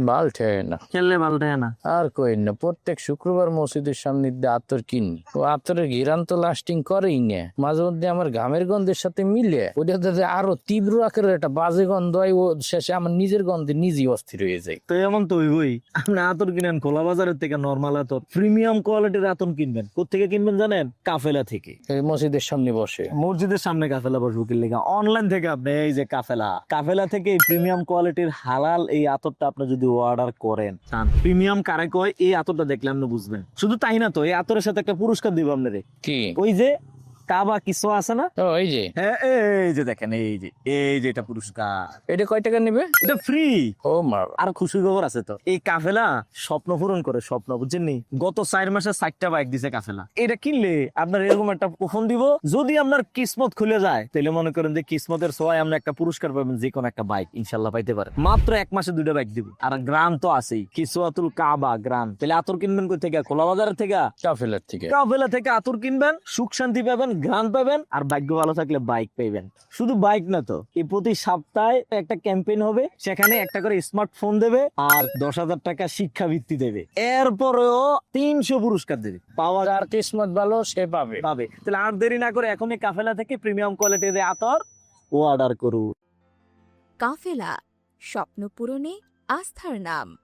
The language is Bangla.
বাল ঠেয়ে না। খেললে ভালো থাকে না। আর কই না প্রত্যেক শুক্রবার মসজিদের সামনে আতর কিনি। ও আতরের ঘিরান তো লাস্টিং করেই না। মাঝে মধ্যে আমার ঘামের গন্ধের সাথে মিলে ওটা যাতে আরও তীব্র আকারের একটা বাজে গন্ধ হয় ও শেষে আমার নিজের গন্ধে নিজেই অস্থির হয়ে যায়। তো এমন তো হইবই। আপনি আতর কিনেন খোলা বাজারের থেকে নর্মাল আতর। প্রিমিয়াম কোয়ালিটির আতর কিনবেন। কোথেকে কিনবেন জানেন? কাফেলা থেকে। এই মসজিদের সামনে বসে। মসজিদের সামনে কাফেলা বসবো কি লেখা অনলাইন থেকে আপনি এই যে কাফেলা। কাফেলা থেকে প্রিমিয়াম কোয়ালিটির হালাল এই আতরটা আপনি যদি অর্ডার করেন। প্রিমিয়াম কারে কয়? এই আতরটা দেখলে আপনি বুঝবেন। শুধু তাই না তো এই আতরের সাথে একটা পুরস্কার দিব আপনাদের কি? ওই যে কাবা কিছু আছে না? ও এই যে। হ্যাঁ এই যে দেখেন এই যে এই যে এটা পুরস্কার। এটা কয় টাকা নেবে? এটা ফ্রি ও মা। আর খুশি খবর আছে তো। এই কাফেলা স্বপ্ন পূরণ করে স্বপ্ন বুঝছেন নি? গত চার মাসে চারটা বাইক দিছে কাফেলা। এটা কিনলে আপনার এরকম একটা কুপন দিব যদি আপনার কিসমত খুলে যায় তাহলে মনে করেন যে কিসমতের সবাই আমরা একটা পুরস্কার পাবেন যে কোনো একটা বাইক ইনশাল্লাহ পাইতে পারে মাত্র এক মাসে দুইটা বাইক দিব। আর গ্রাম তো আছেই। কিসুয়াতুল কাবা গ্রাম। তাহলে আতর কিনবেন কই থেকে? খোলা বাজার থেকে? কাফেলার থেকে। কাফেলা থেকে আতর কিনবেন সুখ শান্তি পাবেন গ্রাম পাবেন আর ভাগ্য ভালো থাকলে বাইক পাইবেন। শুধু বাইক না তো এই প্রতি সপ্তাহে একটা ক্যাম্পেইন হবে সেখানে একটা করে স্মার্টফোন দেবে আর দশ হাজার টাকা শিক্ষা শিক্ষাবৃত্তি দেবে। এরপরেও তিনশো পুরস্কার দেবে। পাওয়া যার কিসমত ভালো সে পাবে। পাবে। তাহলে আর দেরি না করে এখনই কাফেলা থেকে প্রিমিয়াম কোয়ালিটির আতর ও অর্ডার করুন। কাফেলা স্বপ্ন পূরণে আস্থার নাম।